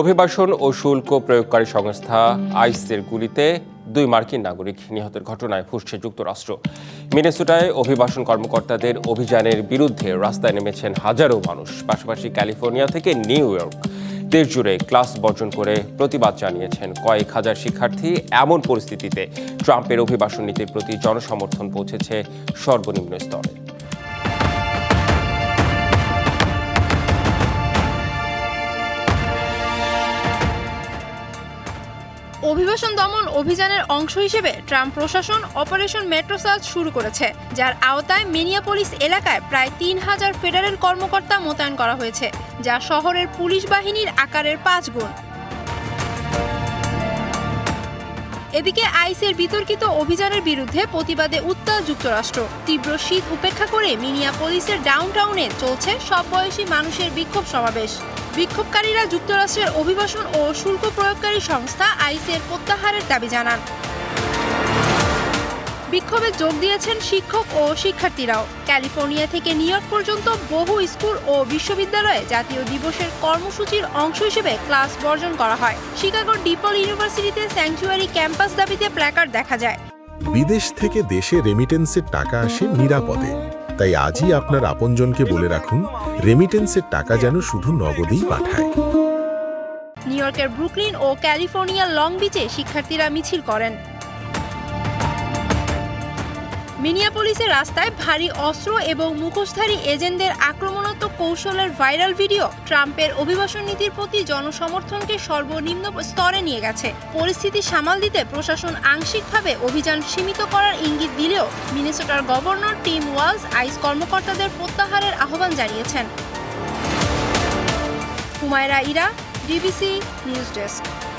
অভিবাসন ও শুল্ক প্রয়োগকারী সংস্থা আইসের গুলিতে দুই মার্কিন নাগরিক নিহতের ঘটনায় ফুসছে যুক্তরাষ্ট্র। মিনেসোটায় অভিবাসন কর্মকর্তাদের অভিযানের বিরুদ্ধে রাস্তায় নেমেছেন হাজারো মানুষ, পাশাপাশি ক্যালিফোর্নিয়া থেকে নিউ ইয়র্ক। দেশ জুড়ে ক্লাস বর্জন করে প্রতিবাদ জানিয়েছেন কয়েক হাজার শিক্ষার্থী। এমন পরিস্থিতিতে ট্রাম্পের অভিবাসন নীতির প্রতি জনসমর্থন পৌঁছেছে সর্বনিম্ন স্তরে। অভিবাসন দমন অভিযানের অংশ হিসেবে ট্রাম্প প্রশাসন অপারেশন মেট্রোসাজ শুরু করেছে, যার আওতায় মিনিয়াপোলিস এলাকায় প্রায় তিন হাজার ফেডারেল কর্মকর্তা মোতায়েন করা হয়েছে, যা শহরের পুলিশ বাহিনীর আকারের পাঁচ গুণ। এদিকে আইসের বিতর্কিত অভিযানের বিরুদ্ধে প্রতিবাদে উত্তাল যুক্তরাষ্ট্র। তীব্র শীত উপেক্ষা করে মিনিয়াপোলিসের ডাউনটাউনে চলছে সব বয়সী মানুষের বিক্ষোভ সমাবেশ। বিক্ষোভকারীরা যুক্তরাষ্ট্রের অভিবাসন ও শুল্ক প্রয়োগকারী সংস্থা আইসের প্রত্যাহারের দাবি জানান। বিক্ষোভে যোগ দিয়েছেন শিক্ষক ও শিক্ষার্থীরাও। ক্যালিফোর্নিয়া থেকে নিউ ইয়র্ক পর্যন্ত বহু স্কুল ও বিশ্ববিদ্যালয়ে জাতীয় দিবসের কর্মসূচির অংশ হিসেবে ক্লাস বর্জন করা হয়। শিকাগোর ডিপল ইউনিভার্সিটিতে স্যাংচুয়ারি ক্যাম্পাস দাবিতে প্ল্যাকার্ড দেখা যায়। বিদেশ থেকে দেশে রেমিটেন্সের টাকা আসে নিরাপদে। তাই আজই আপনার আপনজনকে বলে রাখুন রেমিটেন্সের টাকা যেন শুধু নগদেই পাঠায়। নিউ ইয়র্কের ব্রুকলিন ও ক্যালিফোর্নিয়ার লং বিচে শিক্ষার্থীরা মিছিল করেন। মিনিয়াপোলিসের রাস্তায় ভারী অস্ত্র এবং মুখোশধারী এজেন্টদের আক্রমণাত্মক কৌশলের ভাইরাল ভিডিও ট্রাম্পের অভিবাসন নীতির প্রতি জনসমর্থনকে সর্বনিম্ন স্তরে নিয়ে গেছে। পরিস্থিতি সামাল দিতে প্রশাসন আংশিকভাবে অভিযান সীমিত করার ইঙ্গিত দিলেও মিনেসোটার গভর্নর টিম ওয়ালস আইস কর্মকর্তাদের প্রত্যাহারের আহ্বান জানিয়েছেন। Humaira Ira, DBC news desk.